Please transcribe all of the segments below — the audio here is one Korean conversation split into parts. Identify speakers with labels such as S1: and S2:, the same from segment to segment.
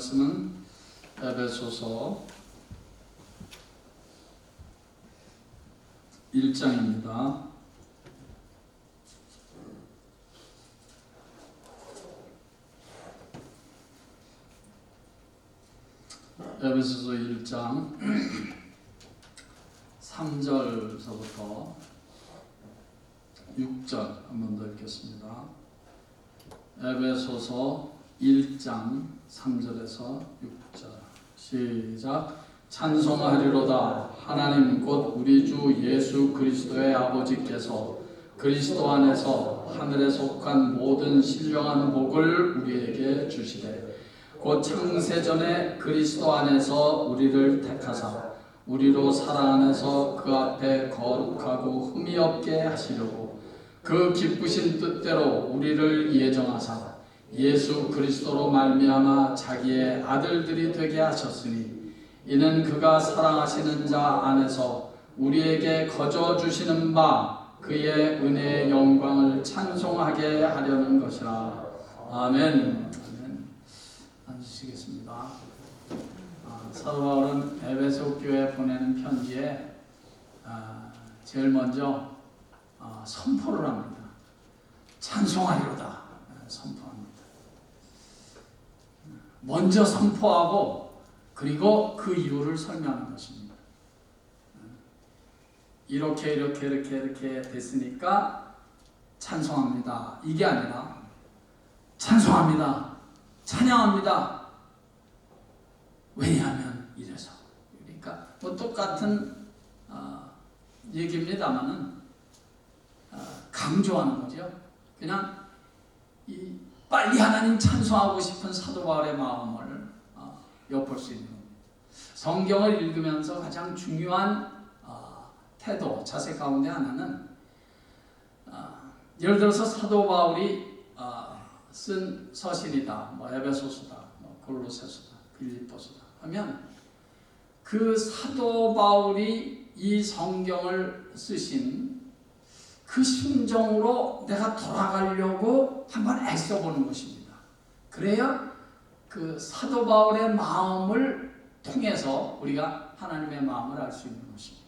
S1: 말씀은 에베소서 1장입니다. 에베소서 1장 3절서부터 6절 한번 더 읽겠습니다. 에베소서 1장 3절에서 6절. 시작. 찬송하리로다. 하나님 곧 우리 주 예수 그리스도의 아버지께서 그리스도 안에서 하늘에 속한 모든 신령한 복을 우리에게 주시되 곧 창세전에 그리스도 안에서 우리를 택하사 우리로 사랑 안에서 그 앞에 거룩하고 흠이 없게 하시려고 그 기쁘신 뜻대로 우리를 예정하사 예수 그리스도로 말미암아 자기의 아들들이 되게 하셨으니 이는 그가 사랑하시는 자 안에서 우리에게 거저 주시는 바 그의 은혜의 영광을 찬송하게 하려는 것이라 아멘. 아멘. 앉으시겠습니다. 아, 사도 바울은 에베소 교회 보내는 편지에 아, 제일 먼저 아, 선포를 합니다. 찬송하리로다 아, 선포합니다. 먼저 선포하고 그리고 그 이유를 설명하는 것입니다. 이렇게 이렇게 이렇게 이렇게 됐으니까 찬송합니다. 이게 아니라 찬송합니다. 찬양합니다. 왜냐하면 이래서 그러니까 뭐 똑같은 어, 얘기입니다만은 어, 강조하는 거죠. 그냥 이 빨리 하나님 찬송하고 싶은 사도 바울의 마음을 어, 엿볼 수 있는. 성경을 읽으면서 가장 중요한 어, 태도, 자세 가운데 하나는 어, 예를 들어서 사도 바울이 어, 쓴 서신이다, 뭐 에베소서다, 뭐 골로새서다, 빌립보서다 하면 그 사도 바울이 이 성경을 쓰신 그 심정으로 내가 돌아가려고 한번 애써보는 것입니다. 그래야 그 사도 바울의 마음을 통해서 우리가 하나님의 마음을 알 수 있는 것입니다.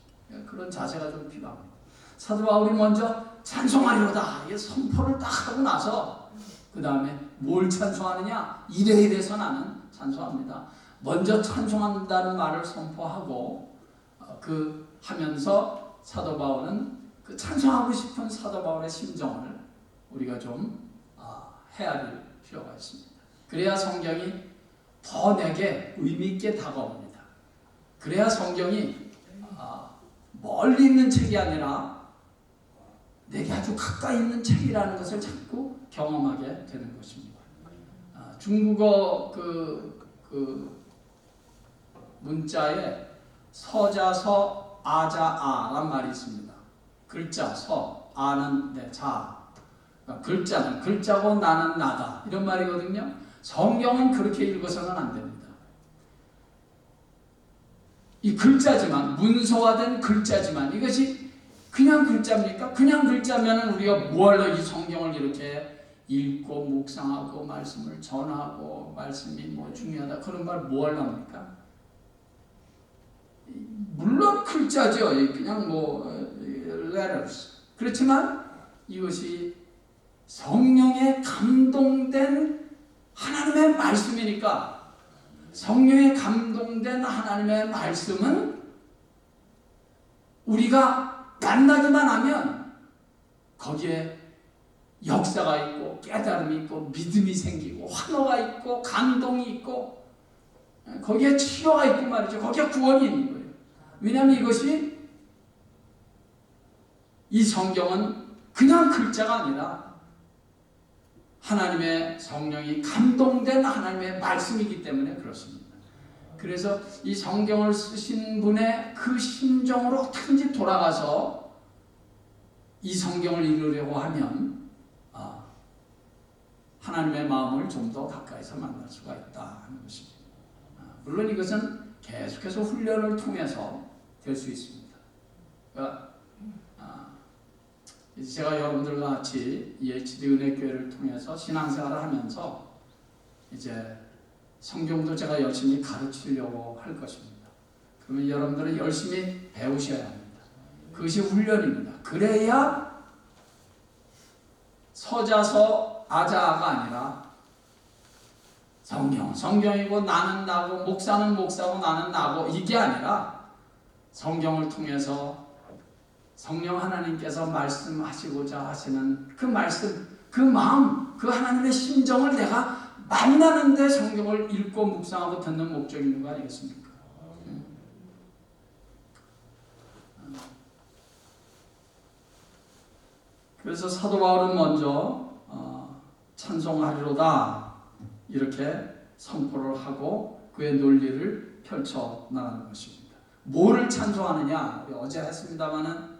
S1: 그런 자세가 좀 필요합니다. 사도 바울이 먼저 찬송하리로다. 이 선포를 딱 하고 나서 그 다음에 뭘 찬송하느냐? 이래 이래서 나는 찬송합니다. 먼저 찬송한다는 말을 선포하고 어, 그 하면서 사도 바울은 그 찬송하고 싶은 사도 바울의 심정을 우리가 좀 아, 헤아릴 필요가 있습니다. 그래야 성경이 더 내게 의미 있게 다가옵니다. 그래야 성경이 아, 멀리 있는 책이 아니라 내게 아주 가까이 있는 책이라는 것을 자꾸 경험하게 되는 것입니다. 아, 중국어 그, 그 문자에 서자서 아자아란 말이 있습니다. 글자 서 아는 네, 자 그러니까 글자는 글자고 나는 나다 이런 말이거든요. 성경은 그렇게 읽어서는 안 됩니다. 이 글자지만 문서화된 글자지만 이것이 그냥 글자입니까? 그냥 글자면 우리가 뭐하러 이 성경을 이렇게 읽고 묵상하고 말씀을 전하고 말씀이 뭐 중요하다 그런 말 뭐하려 합니까? 물론 글자죠. 그냥 뭐 letters. 그렇지만 이것이 성령에 감동된 하나님의 말씀이니까 성령에 감동된 하나님의 말씀은 우리가 만나기만 하면 거기에 역사가 있고 깨달음이 있고 믿음이 생기고 환호가 있고 감동이 있고 거기에 치료가 있고 말이죠. 거기에 구원이 있는 거예요. 왜냐하면 이것이 이 성경은 그냥 글자가 아니라 하나님의 성령이 감동된 하나님의 말씀이기 때문에 그렇습니다. 그래서 이 성경을 쓰신 분의 그 심정으로 어떻게든지 돌아가서 이 성경을 읽으려고 하면 아, 하나님의 마음을 좀 더 가까이서 만날 수가 있다 하는 것입니다. 아, 물론 이것은 계속해서 훈련을 통해서 될 수 있습니다. 그러니까 아, 제가 여러분들과 같이 EHD 은혜교회를 통해서 신앙생활을 하면서 이제 성경도 제가 열심히 가르치려고 할 것입니다. 그러면 여러분들은 열심히 배우셔야 합니다. 그것이 훈련입니다. 그래야 서자서 아자아가 아니라 성경, 성경이고 나는 나고 목사는 목사고 나는 나고 이게 아니라 성경을 통해서 성령 하나님께서 말씀하시고자 하시는 그 말씀, 그 마음, 그 하나님의 심정을 내가 만나는데 성경을 읽고 묵상하고 듣는 목적이 있는 거 아니겠습니까? 그래서 사도 바울은 먼저 어, 찬송하리로다 이렇게 선포를 하고 그의 논리를 펼쳐 나가는 것입니다. 뭐를 찬송하느냐? 어제 했습니다마는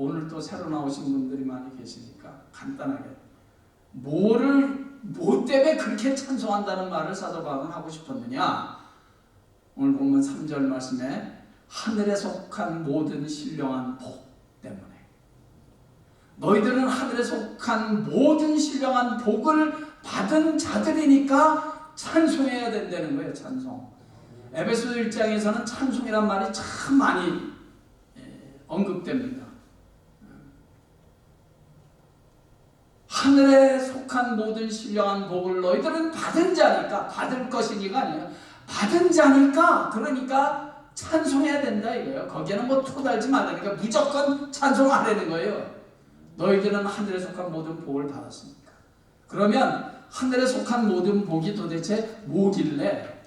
S1: 오늘 또 새로 나오신 분들이 많이 계시니까 간단하게 뭐를 뭐 때문에 그렇게 찬송한다는 말을 사도 바울은 하고 싶었느냐? 오늘 보면 3절 말씀에 하늘에 속한 모든 신령한 복 때문에 너희들은 하늘에 속한 모든 신령한 복을 받은 자들이니까 찬송해야 된다는 거예요. 찬송. 에베소 1장에서는 찬송이란 말이 참 많이 예, 언급됩니다. 하늘에 속한 모든 신령한 복을 너희들은 받은 자니까 받을 것이니가 아니에요. 받은 자니까 그러니까 찬송해야 된다 이거예요. 거기에는 뭐 토달지 말라니까 무조건 찬송하라는 거예요. 너희들은 하늘에 속한 모든 복을 받았으니까. 그러면 하늘에 속한 모든 복이 도대체 뭐길래?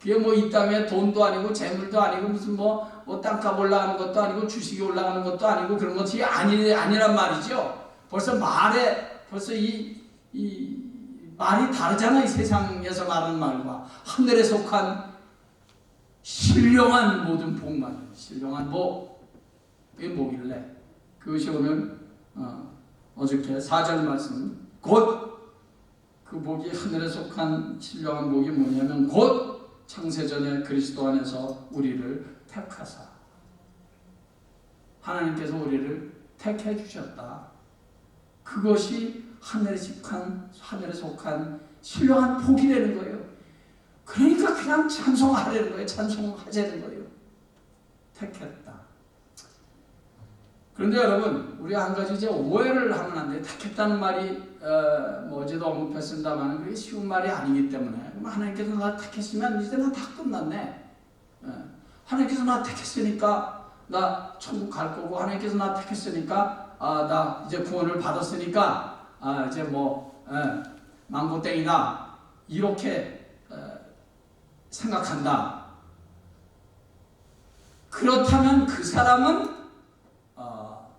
S1: 그게 뭐 이 땅에 돈도 아니고 재물도 아니고 무슨 뭐, 뭐 땅값 올라가는 것도 아니고 주식이 올라가는 것도 아니고 그런 것이 아니, 아니란 말이죠. 벌써 말에, 벌써 이, 이 말이 다르잖아. 이 세상에서 말하는 말과. 하늘에 속한 신령한 모든 복만, 신령한 복. 그게 뭐길래? 그것이 오늘 어, 어저께 4절 말씀 곧 그 복이 하늘에 속한 신령한 복이 뭐냐면 곧 창세전에 그리스도 안에서 우리를 택하사 하나님께서 우리를 택해 주셨다. 그것이 하늘에 속한 하늘에 속한 신령한 복이라는 거예요. 그러니까 그냥 찬송하라는 거예요. 찬송하자는 거예요. 택했다. 그런데 여러분, 우리 한 가지 이제 오해를 하면 안 돼요. 택했다는 말이 어, 뭐 어제도 언급했습니다만 그게 쉬운 말이 아니기 때문에 하나님께서 나 택했으면 이제 나 다 끝났네. 예. 하나님께서 나 택했으니까 나 천국 갈 거고 하나님께서 나 택했으니까 아, 나 이제 구원을 받았으니까 아, 이제 뭐 예, 망고땡이다 이렇게 어, 생각한다. 그렇다면 그 사람은 어,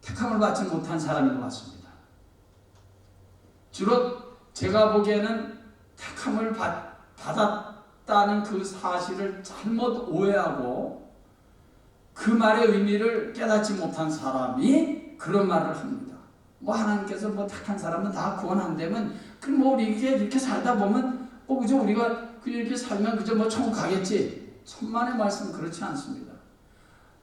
S1: 택함을 받지 못한 사람인 것 같습니다. 주로 제가 보기에는 택함을 받, 받았다는 그 사실을 잘못 오해하고 그 말의 의미를 깨닫지 못한 사람이 그런 말을 합니다. 뭐 하나님께서 뭐 택한 사람은 다 구원 안 되면 그럼 뭐 우리 이렇게 이렇게 살다 보면 뭐 그저 우리가 그냥 이렇게 살면 그저 뭐 천국 가겠지. 천만의 말씀 그렇지 않습니다.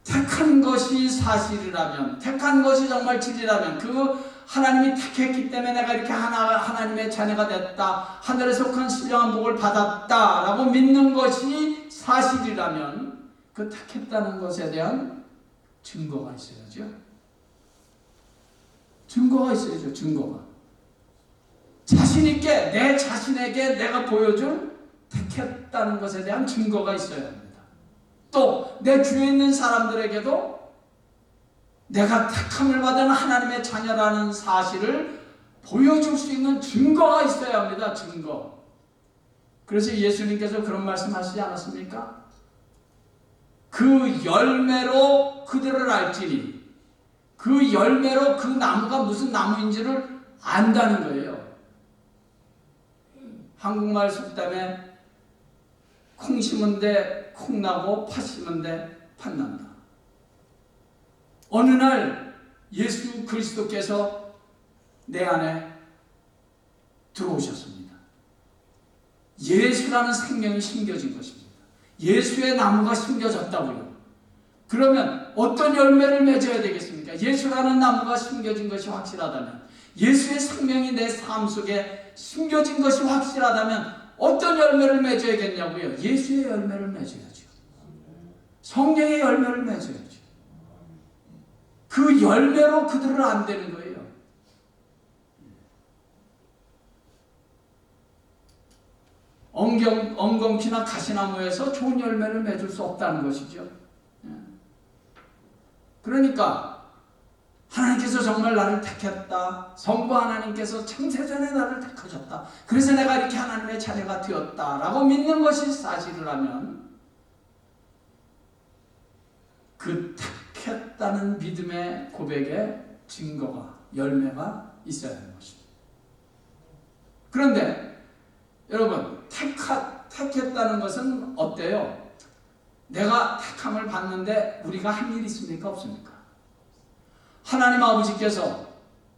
S1: 택한 것이 사실이라면, 택한 것이 정말 진리라면, 그 하나님이 택했기 때문에 내가 이렇게 하나, 하나님의 자녀가 됐다, 하늘에 속한 신령한 복을 받았다라고 믿는 것이 사실이라면, 그 택했다는 것에 대한 증거가 있어야죠. 증거가 있어야죠, 증거가. 자신있게 내 자신에게 내가 보여줄 택했다는 것에 대한 증거가 있어야 합니다. 또 내 주위에 있는 사람들에게도 내가 택함을 받은 하나님의 자녀라는 사실을 보여줄 수 있는 증거가 있어야 합니다. 증거. 그래서 예수님께서 그런 말씀 하시지 않았습니까? 그 열매로 그들을 알지니 그 열매로 그 나무가 무슨 나무인지를 안다는 거예요. 한국말 속담에 콩 심은데 콩 나고 팥 심은데 팥 난다. 어느 날 예수 그리스도께서 내 안에 들어오셨습니다. 예수라는 생명이 심겨진 것입니다. 예수의 나무가 심겨졌다고요. 그러면 어떤 열매를 맺어야 되겠습니까? 예수라는 나무가 심겨진 것이 확실하다면 예수의 생명이 내 삶 속에 심겨진 것이 확실하다면 어떤 열매를 맺어야겠냐고요? 예수의 열매를 맺어야죠. 성령의 열매를 맺어야죠. 그 열매로 그들을 안 되는 거예요. 엉경, 엉겅퀴나 가시나무에서 좋은 열매를 맺을 수 없다는 것이죠. 예. 그러니까 하나님께서 정말 나를 택했다. 성부 하나님께서 창세전에 나를 택하셨다. 그래서 내가 이렇게 하나님의 자녀가 되었다라고 믿는 것이 사실이라면 그 택했다는 믿음의 고백에 증거가 열매가 있어야 하는 것입니다. 그런데 여러분 택하, 택했다는 것은 어때요? 내가 택함을 받는데 우리가 한 일 있습니까 없습니까? 하나님 아버지께서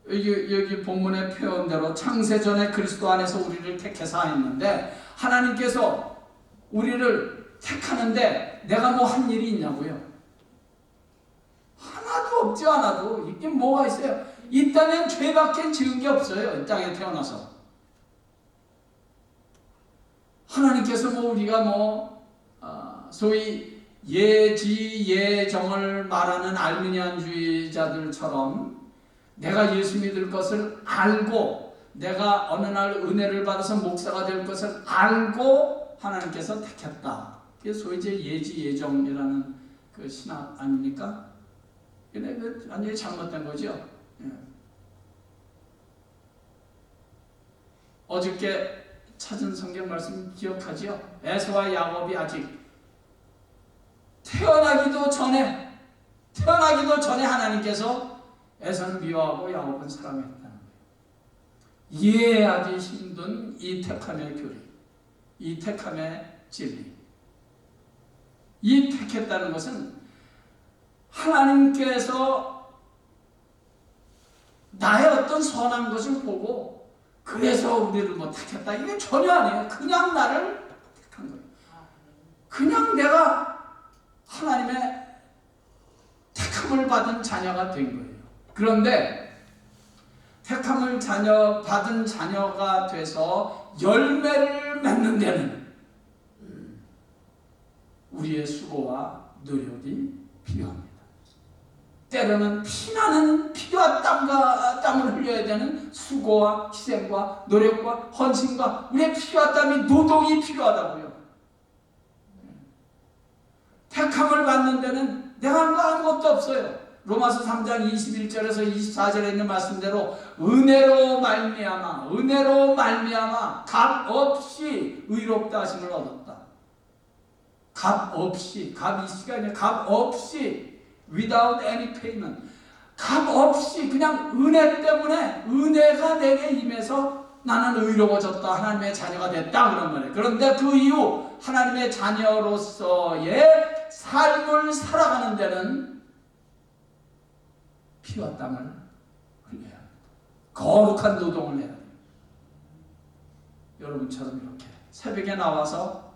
S1: 여기, 여기 본문의 표현대로 창세전에 그리스도 안에서 우리를 택해서 하였는데 하나님께서 우리를 택하는데 내가 뭐 한 일이 있냐고요? 하나도 없지 않아도 있긴 뭐가 있어요? 있다면 죄밖에 지은 게 없어요. 이 땅에 태어나서. 하나님께서 뭐 우리가 뭐 어, 소위 예지 예정을 말하는 알미니안주의자들처럼 내가 예수 믿을 것을 알고 내가 어느 날 은혜를 받아서 목사가 될 것을 알고 하나님께서 택했다. 그게 소위 이제 예지 예정이라는 그 신학 아닙니까? 그 완전히 잘못된 거죠. 예. 어저께 찾은 성경 말씀 기억하지요? 에서와 야곱이 아직 태어나기도 전에 태어나기도 전에 하나님께서 에서는 미워하고 야곱은 사랑했다는 거예요. 이해하기 힘든 이 택함의 교리, 이 택함의 진리. 이 택했다는 것은 하나님께서 나의 어떤 선한 것을 보고 그래서 우리를 뭐 택했다 이게 전혀 아니에요. 그냥 나를 택한 거예요. 그냥 내가 하나님의 택함을 받은 자녀가 된 거예요. 그런데 택함을 자녀 받은 자녀가 돼서 열매를 맺는 데는 우리의 수고와 노력이 필요합니다. 때로는 피나는 피와 땀과 땀을 흘려야 되는 수고와 희생과 노력과 헌신과 우리의 피와 땀이 노동이 필요하다고요. 택함을 받는 데는 내가 아무것도 없어요. 로마서 3장 21절에서 24절에 있는 말씀대로 은혜로 말미암아 은혜로 말미암아 값 없이 의롭다 하심을 얻었다. 값 없이 값 이시가 아니라 값 없이 without any payment 값 없이 그냥 은혜 때문에 은혜가 내게 임해서 나는 의로워졌다. 하나님의 자녀가 됐다. 그런 말이에요. 그런데 그 이후 하나님의 자녀로서의 삶을 살아가는 데는 피와 땀을 흘려야 합니다. 거룩한 노동을 해야 돼요. 여러분처럼 이렇게 새벽에 나와서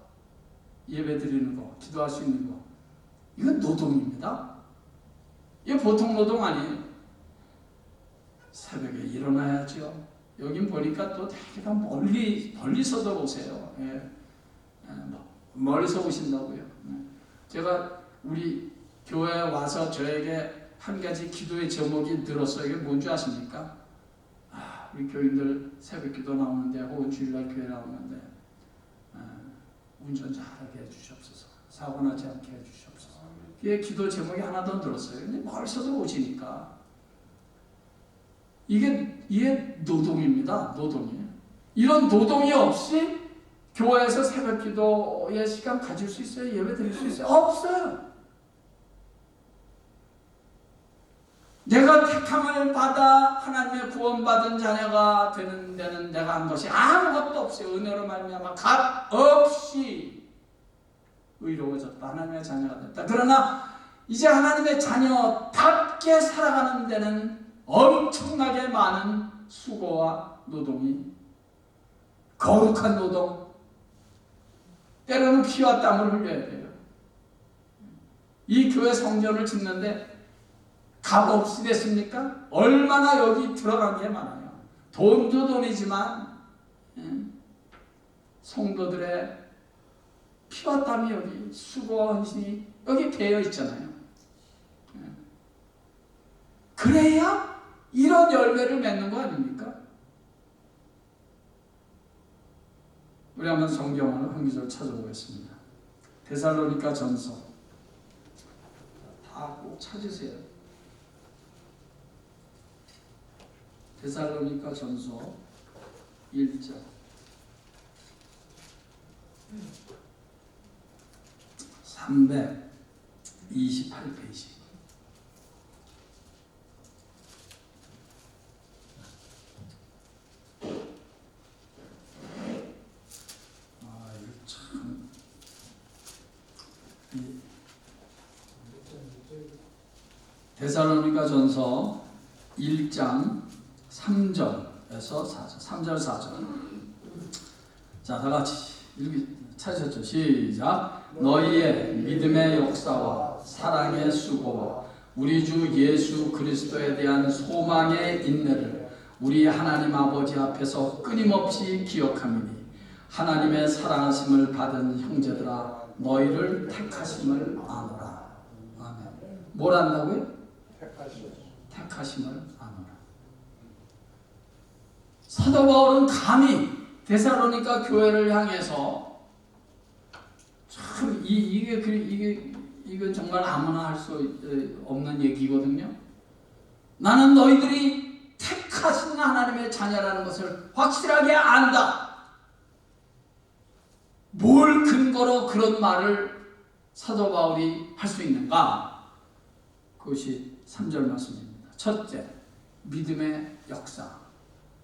S1: 예배 드리는 거 기도할 수 있는 거 이건 노동입니다 이게 보통 노동 아니에요. 새벽에 일어나야죠. 여긴 보니까 또 되게 다 멀리, 멀리서도 오세요. 예. 예, 뭐, 멀리서 오신다고요. 예. 제가 우리 교회에 와서 저에게 한 가지 기도의 제목이 들었어요. 이게 뭔지 아십니까? 아, 우리 교인들 새벽 기도 나오는데 혹은 주일날 교회 나오는데 아, 운전 잘하게 해주시옵소서. 사고 나지 않게 해주시옵소서. 예, 기도 제목이 하나 더 들었어요. 근데 멀리서도 오시니까 이게 이게 노동입니다. 노동이에요. 이런 노동이 없이 교회에서 새벽 기도의 시간 가질 수 있어요? 예배 드릴 수 있어요? 없어요. 내가 택함을 받아 하나님의 구원받은 자녀가 되는 데는 내가 한 것이 아무것도 없어요. 은혜로 말미암아 값 없이 의로워졌다. 하나님의 자녀가 됐다. 그러나 이제 하나님의 자녀답게 살아가는 데는 엄청나게 많은 수고와 노동이 거룩한 노동 때로는 피와 땀을 흘려야 돼요. 이 교회 성전을 짓는데 값 없이 됐습니까? 얼마나 여기 들어간 게 많아요. 돈도 돈이지만 예, 성도들의 피와 땀이 여기 수고와 헌신이 여기 배어 있잖아요. 예. 그래야 이런 열매를 맺는 거 아닙니까? 우리 한번 성경을 한 구절 찾아보겠습니다. 데살로니가 전서 다 꼭 찾으세요. 데살로니가 전서 1장 328페이지. 아 데살로니가 전서 1장 3절에서 4절, 3절 4절. 자, 다 같이 읽기 찾으셨죠? 시작. 너희의 믿음의 역사와 사랑의 수고와 우리 주 예수 그리스도에 대한 소망의 인내를 우리 하나님 아버지 앞에서 끊임없이 기억함이니 하나님의 사랑하심을 받은 형제들아 너희를 택하심을 아노라. 아멘. 뭘 안다고요? 택하심을 아노라. 사도 바울은 감히 데살로니가 교회를 향해서 참 이, 이게 그- 이게 이건 정말 아무나 할 수 없는 얘기거든요. 나는 너희들이 택하신 하나님의 자녀라는 것을 확실하게 안다. 뭘 근거로 그런 말을 사도 바울이 할 수 있는가? 그것이 3절 말씀입니다. 첫째, 믿음의 역사.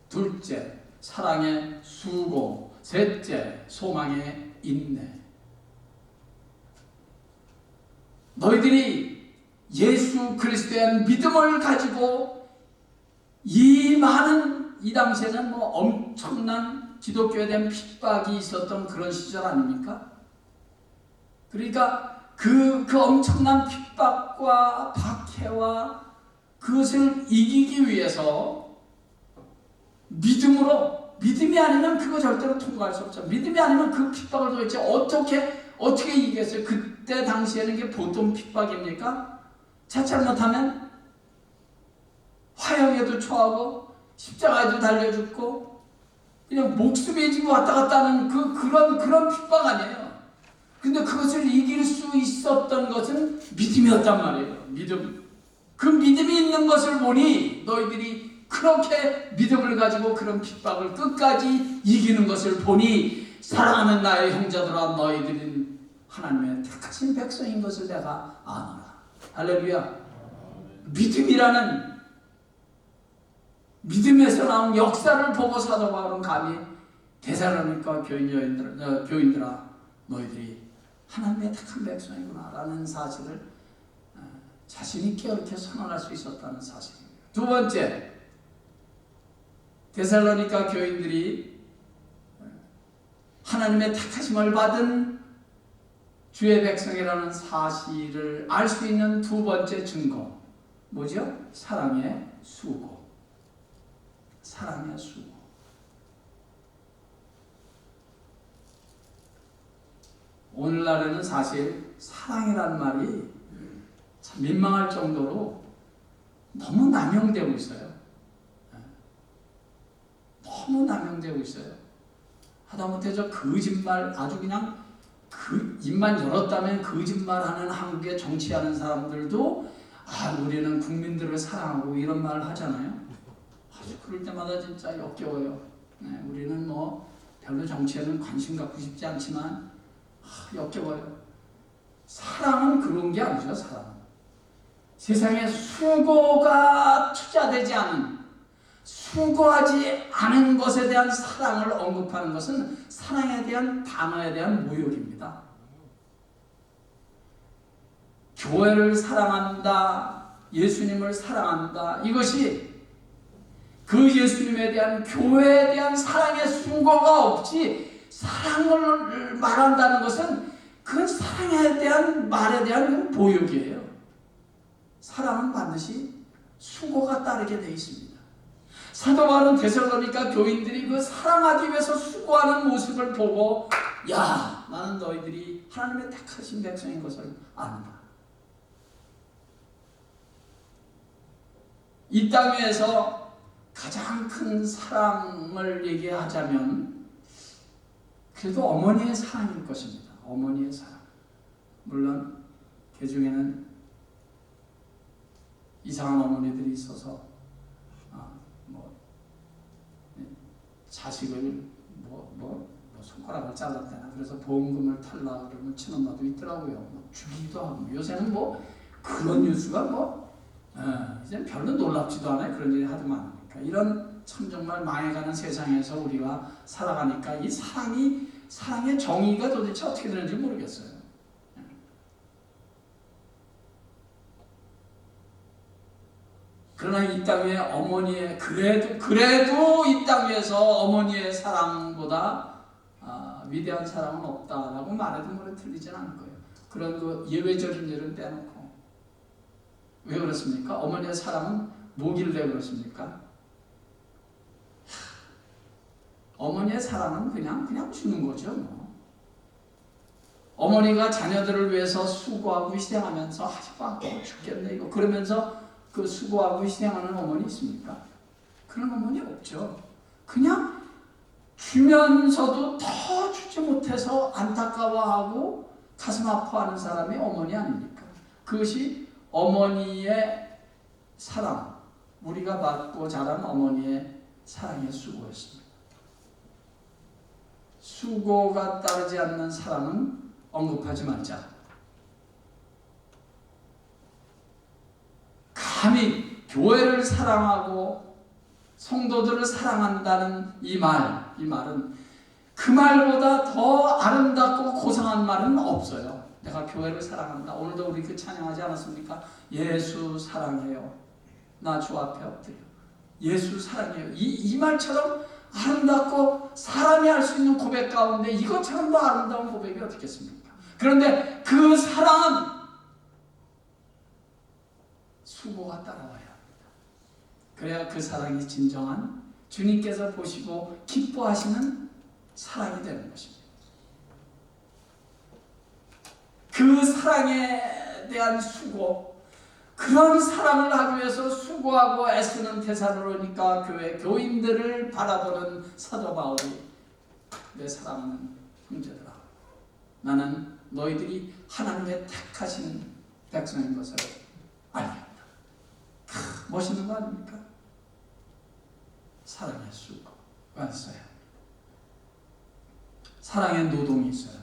S1: 둘째, 사랑의 수고. 셋째, 소망의 인내. 너희들이 예수 그리스도에 대한 믿음을 가지고 이 많은 이 당시에는 뭐 엄청난 기독교에 대한 핍박이 있었던 그런 시절 아닙니까? 그러니까 그, 그 엄청난 핍박과 박해와 그것을 이기기 위해서 믿음으로 믿음이 아니면 그거 절대로 통과할 수 없죠. 믿음이 아니면 그 핍박을 도대체 어떻게 어떻게 이기겠어요? 그때 당시에는 이게 보통 핍박입니까? 자칫 못하면 화형에도 처하고 십자가에도 달려 죽고 그냥 목숨이 지고 왔다 갔다 하는 그 그런 그런 핍박 아니에요. 근데 그것을 이길 수 있었던 것은 믿음이었단 말이에요. 믿음. 그 믿음이 있는 것을 보니 너희들이 그렇게 믿음을 가지고 그런 핍박을 끝까지 이기는 것을 보니 사랑하는 나의 형제들아 너희들은 하나님의 택하신 백성인 것을 내가 아노라. 할렐루야. 믿음이라는 믿음에서 나온 역사를 보고 사도 바울은 감히 대사로니까 어, 교인들아 너희들이 하나님의 택한 백성이구나라는 사실을 어, 자신 있게 이렇게 선언할 수 있었다는 사실입니다. 두 번째 데살로니가 교인들이 하나님의 택하심을 받은 주의 백성이라는 사실을 알 수 있는 두 번째 증거 뭐죠? 사랑의 수고. 사랑의 수고. 오늘날에는 사실 사랑이란 말이 참 민망할 정도로 너무 남용되고 있어요. 너무 남용되고 있어요. 하다못해 저 거짓말 아주 그냥 그 입만 열었다면 거짓말하는 한국에 정치하는 사람들도 아 우리는 국민들을 사랑하고 이런 말을 하잖아요. 아주 그럴 때마다 진짜 역겨워요. 네, 우리는 뭐 별로 정치에는 관심 갖고 싶지 않지만 아, 역겨워요. 사랑은 그런 게 아니죠. 사랑. 세상에 수고가 투자되지 않은 수고하지 않은 것에 대한 사랑을 언급하는 것은 사랑에 대한 단어에 대한 모욕입니다. 교회를 사랑한다, 예수님을 사랑한다. 이것이 그 예수님에 대한 교회에 대한 사랑의 수고가 없이 사랑을 말한다는 것은 그 사랑에 대한 말에 대한 모욕이에요. 사랑은 반드시 수고가 따르게 되어 있습니다. 사도 바울은 데살로니가 교인들이 그 사랑하기 위해서 수고하는 모습을 보고 야 나는 너희들이 하나님의 택하신 백성인 것을 안다. 이땅 위에서 가장 큰 사랑을 얘기하자면 그래도 어머니의 사랑일 것입니다. 어머니의 사랑. 물론 그 중에는 이상한 어머니들이 있어서 아, 뭐 예, 자식을 뭐, 뭐, 뭐 손가락을 잘랐다나 그래서 보험금을 탈라 그러면 친엄마도 있더라고요. 뭐 죽이기도 하고 요새는 뭐 그런 뉴스가 뭐 어, 이제 별로 놀랍지도 않아요. 그런 일이 하도 많으니까 이런 참 정말 망해가는 세상에서 우리가 살아가니까 이 사랑이 사랑의 정의가 도대체 어떻게 되는지 모르겠어요. 그러나 이 땅에 어머니의 그래도 그래도 이 땅에서 어머니의 사랑보다 아, 위대한 사랑은 없다라고 말해도 뭐래 틀리진 않을 거예요. 그런 그 예외적인 일은 빼놓고 왜 그렇습니까? 어머니의 사랑은 뭐길래 그렇습니까? 어머니의 사랑은 그냥 그냥 주는 거죠. 뭐. 어머니가 자녀들을 위해서 수고하고 희생하면서 않고 죽겠네 이거 그러면서 그 수고하고 희생하는 어머니 있습니까? 그런 어머니 없죠. 그냥 주면서도 더 주지 못해서 안타까워하고 가슴 아파하는 사람이 어머니 아닙니까? 그것이 어머니의 사랑, 우리가 받고 자란 어머니의 사랑의 수고였습니다. 수고가 따르지 않는 사랑은 언급하지 말자. 감히 교회를 사랑하고 성도들을 사랑한다는 이 말, 이 말은 그 말보다 더 아름답고 고상한 말은 없어요. 내가 교회를 사랑한다. 오늘도 우리 그 찬양하지 않았습니까? 예수 사랑해요. 나 주 앞에 엎드려. 예수 사랑해요. 이, 이 말처럼 아름답고 사람이 할 수 있는 고백 가운데 이것처럼 더 아름다운 고백이 어떻겠습니까? 그런데 그 사랑은 수고가 따라와야 합니다. 그래야 그 사랑이 진정한 주님께서 보시고 기뻐하시는 사랑이 되는 것입니다. 그 사랑에 대한 수고, 그런 사랑을 하기 위해서 수고하고 애쓰는 대사로니까 교회 교인들을 바라보는 사도 바울이 내 사랑하는 형제들아, 나는 너희들이 하나님의 택하시는 백성인 것을 멋있는 거 아닙니까? 사랑의 수가 있어야 사랑의 노동이 있어야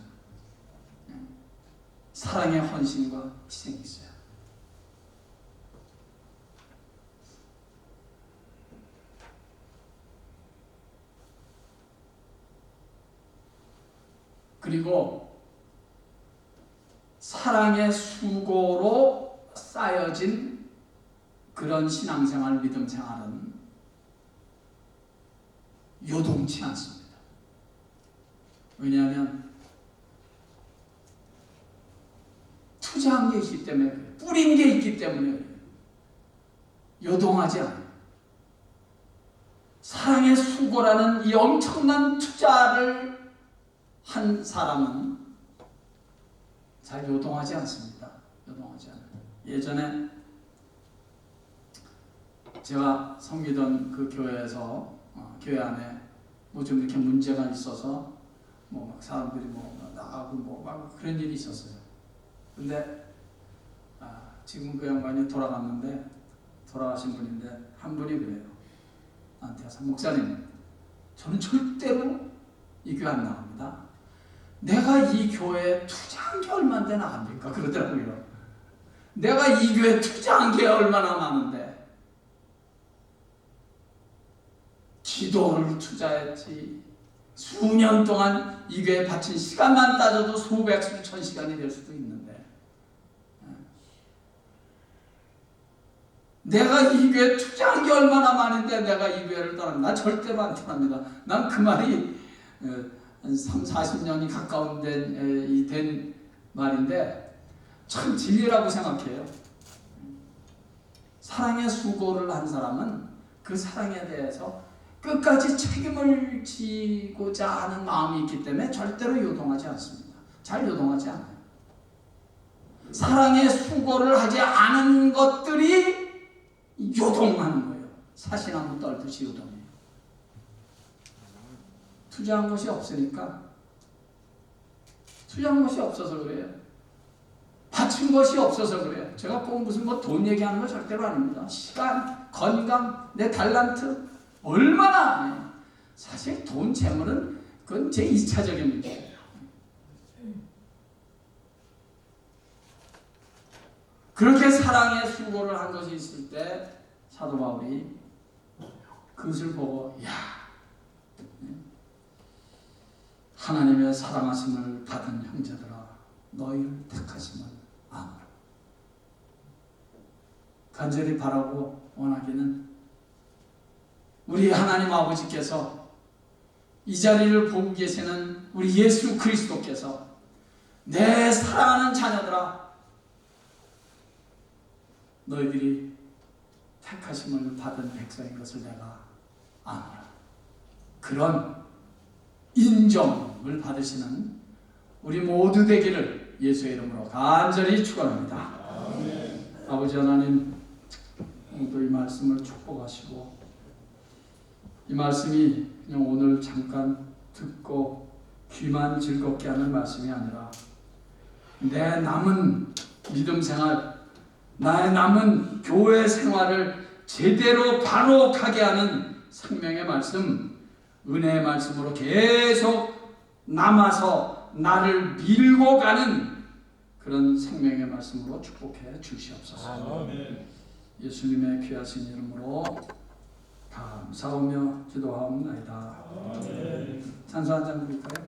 S1: 사랑의 헌신과 희생이 있어야 그리고 사랑의 수고로 쌓여진 그런 신앙생활, 믿음생활은 요동치 않습니다. 왜냐하면 투자한 게 있기 때문에. 뿌린 게 있기 때문에. 요동하지 않아요. 사랑의 수고라는 이 엄청난 투자를 한 사람은 잘 요동하지 않습니다. 요동하지 않아요. 예전에 제가 섬기던 그 교회에서 어, 교회 안에 뭐 좀 이렇게 문제가 있어서 뭐막 사람들이 뭐 나가고 뭐막 그런 일이 있었어요. 근데 아, 지금 그 양반이 돌아갔는데 돌아가신 분인데 한 분이 그래요. 나한테 목사님, 저는 절대로 이 교회 안 나갑니다. 내가 이 교회에 투자한 게 얼마인데 나갑니까? 그러더라고요. 내가 이 교회에 투자한 게 얼마나 많은데 기도를 투자했지. 수년 동안 이 교회에 바친 시간만 따져도 수백 수천 시간이 될 수도 있는데 내가 이 교회에 투자한 게 얼마나 많은데 내가 이 교회를 떠난다. 절대로 안 떠납니다. 난 그 말이 한 3, 40년이 가까운 된, 된 말인데 참 진리라고 생각해요. 사랑의 수고를 한 사람은 그 사랑에 대해서 끝까지 책임을 지고자 하는 마음이 있기 때문에 절대로 요동하지 않습니다. 잘 요동하지 않아요. 사랑의 수고를 하지 않은 것들이 요동하는 거예요. 사시나무 떨듯이 요동해요. 투자한 것이 없으니까 투자한 것이 없어서 그래요. 바친 것이 없어서 그래요. 제가 꼭 무슨 뭐 돈 얘기하는 거 절대로 아닙니다. 시간, 건강, 내 달란트 얼마나 네. 사실 돈 재물은 그건 제 2차적인 문제예요. 그렇게 사랑의 수고를 한 것이 있을 때 사도 바울이 그것을 보고 야 하나님의 사랑하심을 받은 형제들아 너희를 택하심을 아노라 간절히 바라고 원하기는 우리 하나님 아버지께서 이 자리를 보고 계시는 우리 예수 그리스도께서 내 사랑하는 자녀들아 너희들이 택하심을 받은 백성인 것을 내가 아노라 그런 인정을 받으시는 우리 모두 되기를 예수의 이름으로 간절히 축원합니다. 아버지 하나님 오늘도 이 말씀을 축복하시고 이 말씀이 그냥 오늘 잠깐 듣고 귀만 즐겁게 하는 말씀이 아니라 내 남은 믿음 생활, 나의 남은 교회 생활을 제대로 반복하게 하는 생명의 말씀, 은혜의 말씀으로 계속 남아서 나를 밀고 가는 그런 생명의 말씀으로 축복해 주시옵소서. 예수님의 귀하신 이름으로 감사하며 기도하옵나이다. 찬수 한장 드릴까요?